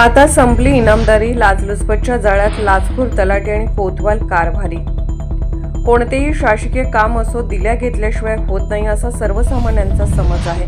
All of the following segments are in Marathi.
आता संपली इनामदारी लाचलुचपतच्या जाळ्यात लाचखोर तलाठी आणि कोतवाल कारभारी. कोणतेही शासकीय काम असो दिल्या घेतल्याशिवाय होत नाही असा सर्वसामान्यांचा समज आहे.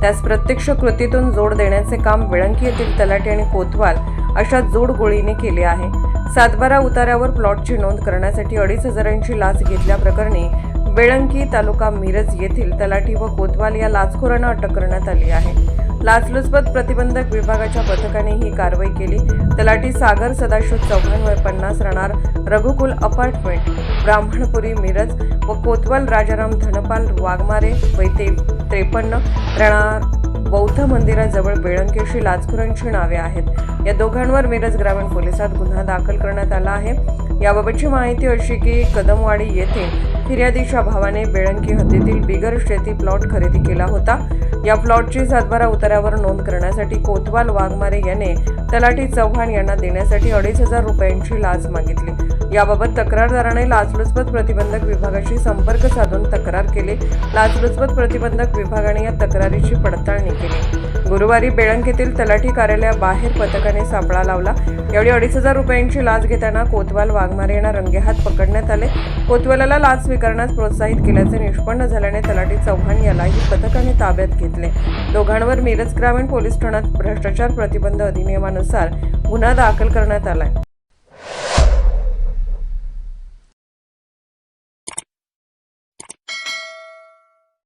त्यास प्रत्यक्ष कृतीतून जोड देण्याचे काम बेळंकी येथील तलाठी आणि कोतवाल अशा जोडगोळीने केले आहे. सातबारा उताऱ्यावर प्लॉटची नोंद करण्यासाठी अडीच हजारांची लाच घेतल्याप्रकरणी बेळंकी तालुका मिरज येथील तलाठी व कोतवाल या लाचखोरांना अटक करण्यात आली आहे. लाचलुचपत प्रतिबंधक विभागाच्या पथकाने ही कारवाई केली. तलाठी सागर सदाशिव चव्हाण वय पन्नास राहणार रघुकुल अपार्टमेंट ब्राह्मणपुरी मिरज व कोतवाल राजाराम धनपाल वाघमारे वय ते त्रेपन्न राहणार बौद्ध मंदिराजवळ बेळंकेशी लाचखोरांची नावे आहेत. या दोघांवर मिरज ग्रामीण पोलिसात गुन्हा दाखल करण्यात आला आहे. याबाबतची माहिती अशी की कदमवाडी येथे फिर्यादीच्या भावाने बेळंकी हद्दीतील बिगर शेती प्लॉट खरेदी केला होता. या प्लॉटची सातबारा उतारावर नोंद करण्यासाठी कोतवाल वाघमारे याने तलाठी चव्हाण यांना देण्यासाठी अडीच हजार रुपयांची लाच मागितली. याबाबत तक्रारदाराने लाचलुचपत प्रतिबंधक विभागाशी संपर्क साधून तक्रार केली. लाचलुचपत प्रतिबंधक विभागाने या तक्रारीची पडताळणी केली. गुरुवारी बेळंकीतील तलाठी कार्यालयाबाहेर पथकाने सापळा लावला. यावेळी अडीच हजार रुपयांची लाच घेताना कोतवाल वाघमारे यांना रंगेहात पकडण्यात आले. कोतवालाला लाच स्वीकारण्यास प्रोत्साहित केल्याचे निष्पन्न झाल्याने तलाठी चव्हाण यालाही पथकाने ताब्यात घेतले. दोघांवर मिरज ग्रामीण पोलीस ठाण्यात भ्रष्टाचार प्रतिबंध अधिनियमानुसार गुन्हा दाखल करण्यात आलाय.